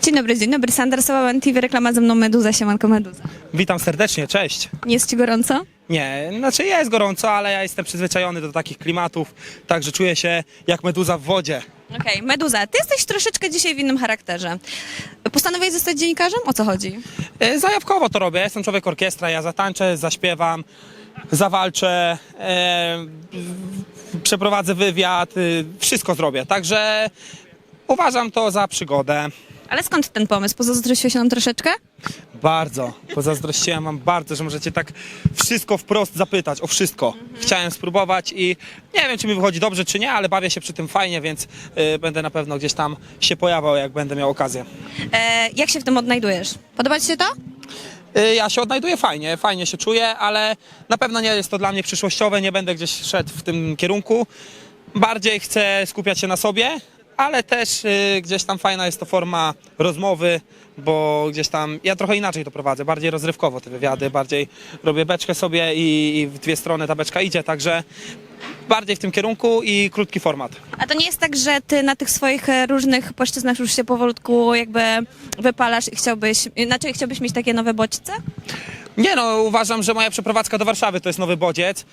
Dzień dobry, dzień dobry. Sandra Sołan TV, reklama ze mną Meduza, siemanko Meduza. Witam serdecznie, cześć. Nie jest ci gorąco? Nie, znaczy jest gorąco, ale ja jestem przyzwyczajony do takich klimatów, także czuję się jak meduza w wodzie. Okej, Meduza, ty jesteś troszeczkę dzisiaj w innym charakterze. Postanowiłeś zostać dziennikarzem? O co chodzi? E, Zajawkowo to robię, jestem człowiek orkiestra, ja zatańczę, zaśpiewam, zawalczę, e, przeprowadzę wywiad, y, wszystko zrobię, także uważam to za przygodę. Ale skąd ten pomysł? Pozazdrościłeś nam troszeczkę? Bardzo. Pozazdrościłem wam bardzo, że możecie tak wszystko wprost zapytać, o wszystko. Chciałem spróbować i nie wiem, czy mi wychodzi dobrze, czy nie, ale bawię się przy tym fajnie, więc y, będę na pewno gdzieś tam się pojawiał, jak będę miał okazję. E, jak się w tym odnajdujesz? Podoba ci się to? Y, ja się odnajduję fajnie, fajnie się czuję, ale na pewno nie jest to dla mnie przyszłościowe, nie będę gdzieś szedł w tym kierunku. Bardziej chcę skupiać się na sobie, ale też y, gdzieś tam fajna jest to forma rozmowy, bo gdzieś tam ja trochę inaczej to prowadzę, bardziej rozrywkowo te wywiady, bardziej robię beczkę sobie i, i w dwie strony ta beczka idzie, także bardziej w tym kierunku i krótki format. A to nie jest tak, że ty na tych swoich e, różnych płaszczyznach już się powolutku jakby wypalasz i chciałbyś, znaczy chciałbyś mieć takie nowe bodźce? Nie no, uważam, że moja przeprowadzka do Warszawy to jest nowy bodziec.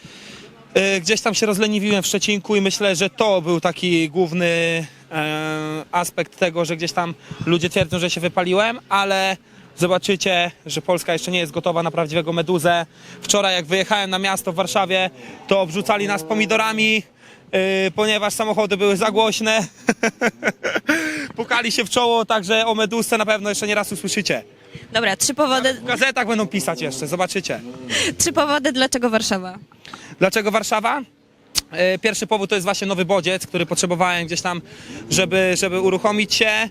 Y, Gdzieś tam się rozleniwiłem w Szczecinku i myślę, że to był taki główny aspekt tego, że gdzieś tam ludzie twierdzą, że się wypaliłem, ale zobaczycie, że Polska jeszcze nie jest gotowa na prawdziwego meduzę. Wczoraj jak wyjechałem na miasto w Warszawie, to obrzucali nas pomidorami, y, ponieważ samochody były za głośne. Pukali się w czoło, także o meduzce na pewno jeszcze nie raz usłyszycie. Dobra, trzy powody, W gazetach będą pisać jeszcze, zobaczycie. trzy powody dlaczego Warszawa. Dlaczego Warszawa? E, Pierwszy powód to jest właśnie nowy bodziec, który potrzebowałem gdzieś tam, żeby, żeby uruchomić się. E,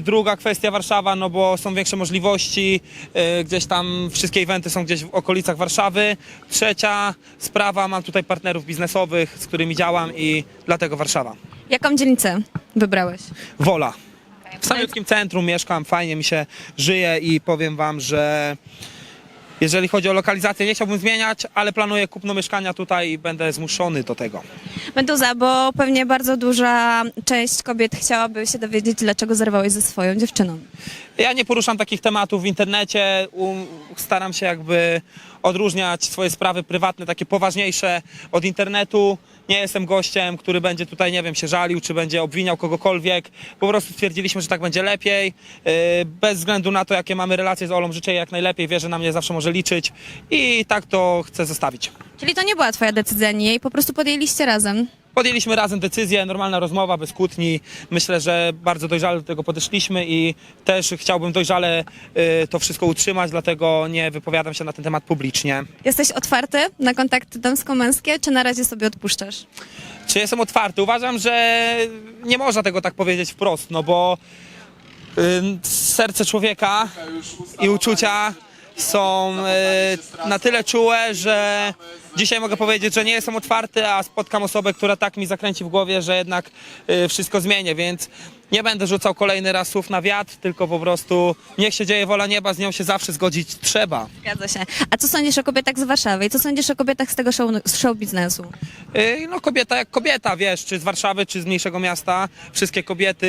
Druga kwestia Warszawa, no bo są większe możliwości, e, gdzieś tam wszystkie eventy są gdzieś w okolicach Warszawy. Trzecia sprawa, mam tutaj partnerów biznesowych, z którymi działam i dlatego Warszawa. Jaką dzielnicę wybrałeś? Wola. W samiutkim centrum mieszkam, fajnie mi się żyje i powiem wam, że jeżeli chodzi o lokalizację, nie chciałbym zmieniać, ale planuję kupno mieszkania tutaj i będę zmuszony do tego. Meduza, bo pewnie bardzo duża część kobiet chciałaby się dowiedzieć, dlaczego zerwałeś ze swoją dziewczyną. Ja nie poruszam takich tematów w internecie, um, staram się jakby odróżniać swoje sprawy prywatne, takie poważniejsze od internetu. Nie jestem gościem, który będzie tutaj, nie wiem, się żalił, czy będzie obwiniał kogokolwiek. Po prostu stwierdziliśmy, że tak będzie lepiej. Yy, Bez względu na to, jakie mamy relacje z Olą, życzę jej jak najlepiej, wie, że na mnie zawsze może liczyć i tak to chcę zostawić. Czyli to nie była twoja decyzja, nie po prostu podjęliście razem. Podjęliśmy razem decyzję, normalna rozmowa, bez kłótni. Myślę, że bardzo dojrzale do tego podeszliśmy i też chciałbym dojrzale y, to wszystko utrzymać, dlatego nie wypowiadam się na ten temat publicznie. Jesteś otwarty na kontakty damsko-męskie, czy na razie sobie odpuszczasz? Czy jestem otwarty? Uważam, że nie można tego tak powiedzieć wprost, no bo y, serce człowieka i uczucia są y, na tyle czułe, że dzisiaj mogę powiedzieć, że nie jestem otwarty, a spotkam osobę, która tak mi zakręci w głowie, że jednak y, wszystko zmienię, więc nie będę rzucał kolejny raz słów na wiatr, tylko po prostu niech się dzieje wola nieba, z nią się zawsze zgodzić trzeba. Zgadza się. A co sądzisz o kobietach z Warszawy i co sądzisz o kobietach z tego show, z show biznesu? Y, No kobieta jak kobieta, wiesz, czy z Warszawy, czy z mniejszego miasta, wszystkie kobiety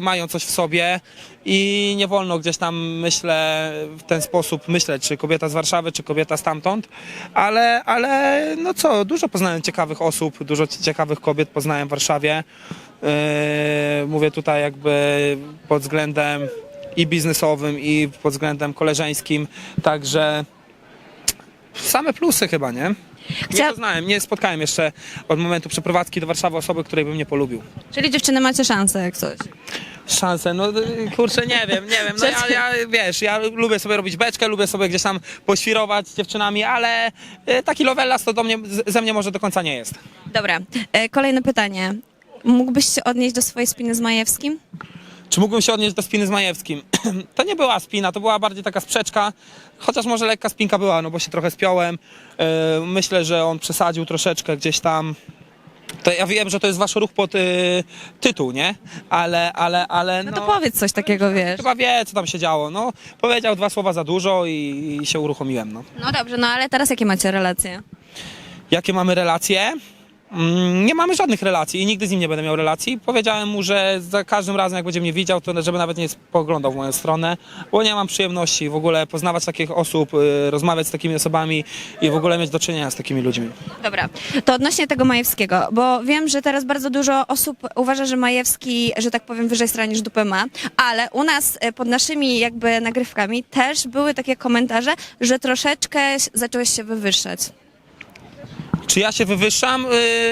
mają coś w sobie i nie wolno gdzieś tam, myślę, w ten sposób myśleć, czy kobieta z Warszawy, czy kobieta stamtąd, ale, ale no co, dużo poznałem ciekawych osób, dużo ciekawych kobiet poznałem w Warszawie. Yy, mówię tutaj jakby pod względem i biznesowym, i pod względem koleżeńskim, także same plusy chyba, nie? Nie Chcia- poznałem, nie spotkałem jeszcze od momentu przeprowadzki do Warszawy osoby, której bym nie polubił. Czyli dziewczyny macie szansę, jak coś. Szanse, no y, kurczę, nie wiem, nie wiem. No ja, ja wiesz, ja lubię sobie robić beczkę, lubię sobie gdzieś tam poświrować z dziewczynami, ale y, taki lovelas to do mnie, ze mnie może do końca nie jest. Dobra, e, kolejne pytanie. Mógłbyś się odnieść do swojej spiny z Majewskim? Czy mógłbym się odnieść do spiny z Majewskim? to nie była spina, to była bardziej taka sprzeczka, chociaż może lekka spinka była, no bo się trochę spiąłem. Yy, myślę, że on przesadził troszeczkę gdzieś tam. To ja wiem, że to jest wasz ruch pod y, tytuł, nie? Ale, ale, ale. No to powiedz coś takiego, wiesz. Chyba wie, co tam się działo. No, powiedział dwa słowa za dużo i, i się uruchomiłem. No. No dobrze, no ale teraz jakie macie relacje? Jakie mamy relacje? Mm, Nie mamy żadnych relacji i nigdy z nim nie będę miał relacji. Powiedziałem mu, że za każdym razem, jak będzie mnie widział, to żeby nawet nie spoglądał w moją stronę, bo nie mam przyjemności w ogóle poznawać takich osób, y, rozmawiać z takimi osobami i w ogóle mieć do czynienia z takimi ludźmi. Dobra, to odnośnie tego Majewskiego, bo wiem, że teraz bardzo dużo osób uważa, że Majewski, że tak powiem, wyżej stra niż dupę ma, ale u nas e, pod naszymi jakby nagrywkami też były takie komentarze, że troszeczkę zacząłeś się wywyższać. Czy ja się wywyższam?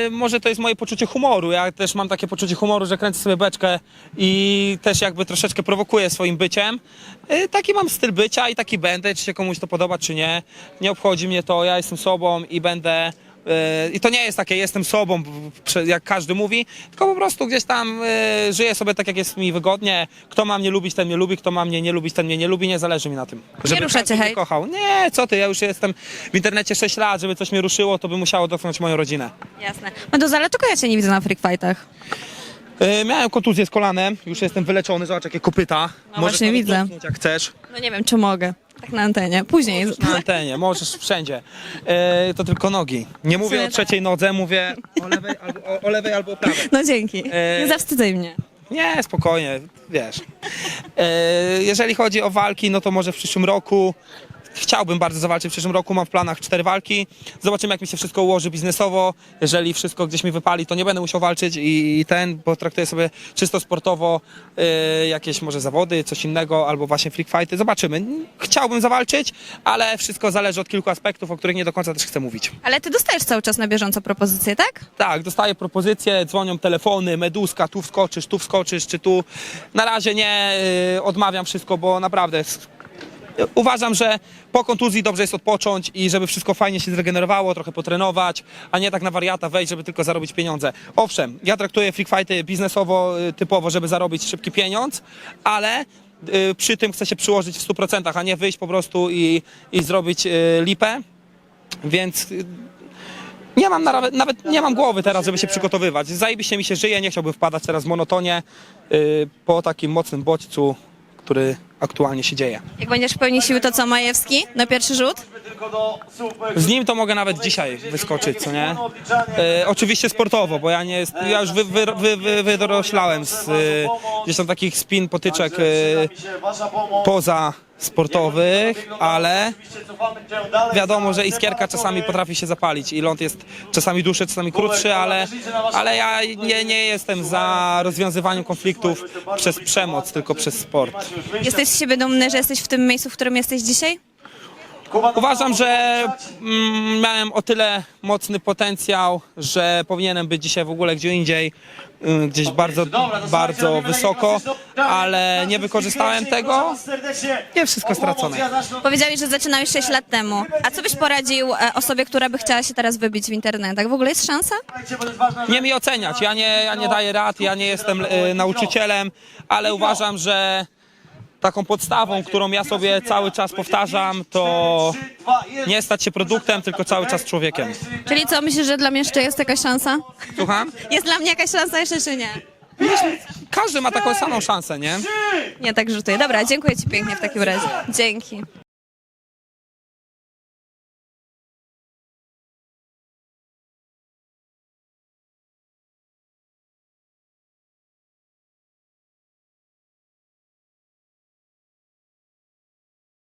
Yy, może to jest moje poczucie humoru. Ja też mam takie poczucie humoru, że kręcę sobie beczkę i też jakby troszeczkę prowokuję swoim byciem. Yy, taki mam styl bycia i taki będę, czy się komuś to podoba, czy nie. Nie obchodzi mnie to, ja jestem sobą i będę. Yy, I to nie jest takie, jestem sobą, prze- jak każdy mówi, tylko po prostu gdzieś tam yy, żyję sobie tak, jak jest mi wygodnie. Kto ma mnie lubić, ten mnie lubi, kto ma mnie nie lubić, ten mnie nie lubi, nie zależy mi na tym. Żeby rusza cię każdy mnie hejt? kochał. Nie, co ty, ja już jestem w internecie 6 lat, żeby coś mnie ruszyło, to by musiało dotknąć moją rodzinę. Jasne. Meduza, dlaczego ja cię nie widzę na freak fightach? Yy, miałem kontuzję z kolanem, już jestem wyleczony, zobacz jakie kopyta. No właśnie nawet widzę. dotknąć, jak chcesz. No nie wiem, czy mogę. Tak na antenie. Później. Na antenie, możesz wszędzie. Yy, to tylko nogi. Nie mówię sumie o tak. trzeciej nodze, mówię o lewej albo o, o, lewej albo o prawej. No dzięki. E, Nie zawstydzaj mnie. Nie, spokojnie, wiesz. E, jeżeli chodzi o walki, no to może w przyszłym roku. Chciałbym bardzo zawalczyć w przyszłym roku, mam w planach cztery walki. Zobaczymy, jak mi się wszystko ułoży biznesowo. Jeżeli wszystko gdzieś mi wypali, to nie będę musiał walczyć i, i ten, bo traktuję sobie czysto sportowo e, jakieś może zawody, coś innego, albo właśnie freak fighty. Zobaczymy. Chciałbym zawalczyć, ale wszystko zależy od kilku aspektów, o których nie do końca też chcę mówić. Ale ty dostajesz cały czas na bieżąco propozycje, tak? Tak, dostaję propozycje, dzwonią telefony, meduska, tu wskoczysz, tu wskoczysz, czy tu. Na razie nie y, odmawiam wszystko, bo naprawdę uważam, że po kontuzji dobrze jest odpocząć i żeby wszystko fajnie się zregenerowało, trochę potrenować, a nie tak na wariata wejść, żeby tylko zarobić pieniądze. Owszem, ja traktuję freak fighty biznesowo, y, typowo, żeby zarobić szybki pieniądz, ale y, przy tym chcę się przyłożyć w 100%, a nie wyjść po prostu i, i zrobić y, lipę. Więc nie mam nawet, nawet nie mam głowy teraz, żeby się przygotowywać. Zajebiście mi się żyje, nie chciałbym wpadać teraz w monotonię po takim mocnym bodźcu, który aktualnie się dzieje. Jak będziesz pełni siły, to co Majewski? Na pierwszy rzut? Z nim to mogę nawet dzisiaj wyskoczyć, co nie? Yy, oczywiście sportowo, bo ja nie jest, ja już wy, wy, wy, wy, wydoroślałem z yy, gdzieś tam takich spin, potyczek yy, poza sportowych, ale wiadomo, że iskierka czasami potrafi się zapalić i ląd jest czasami dłuższy, czasami krótszy, ale, ale ja nie, nie jestem za rozwiązywaniem konfliktów przez przemoc, tylko przez sport. Jesteś z siebie dumny, że jesteś w tym miejscu, w którym jesteś dzisiaj? Uważam, że mm, miałem o tyle mocny potencjał, że powinienem być dzisiaj w ogóle gdzie indziej, y, gdzieś bardzo, bardzo wysoko, ale nie wykorzystałem tego. Nie wszystko stracone. Powiedziałeś, że zaczynałeś 6 lat temu. A co byś poradził e, osobie, która by chciała się teraz wybić w internetach? W ogóle jest szansa? Nie mi oceniać, ja nie, ja nie daję rad, ja nie jestem y, nauczycielem, ale uważam, że taką podstawą, którą ja sobie cały czas powtarzam, to nie stać się produktem, tylko cały czas człowiekiem. Czyli co, myślisz, że dla mnie jeszcze jest jakaś szansa? Słucham? Jest dla mnie jakaś szansa jeszcze, czy nie? Każdy ma taką samą szansę, nie? Nie, tak rzutuję. Dobra, dziękuję Ci pięknie w takim razie. Dzięki.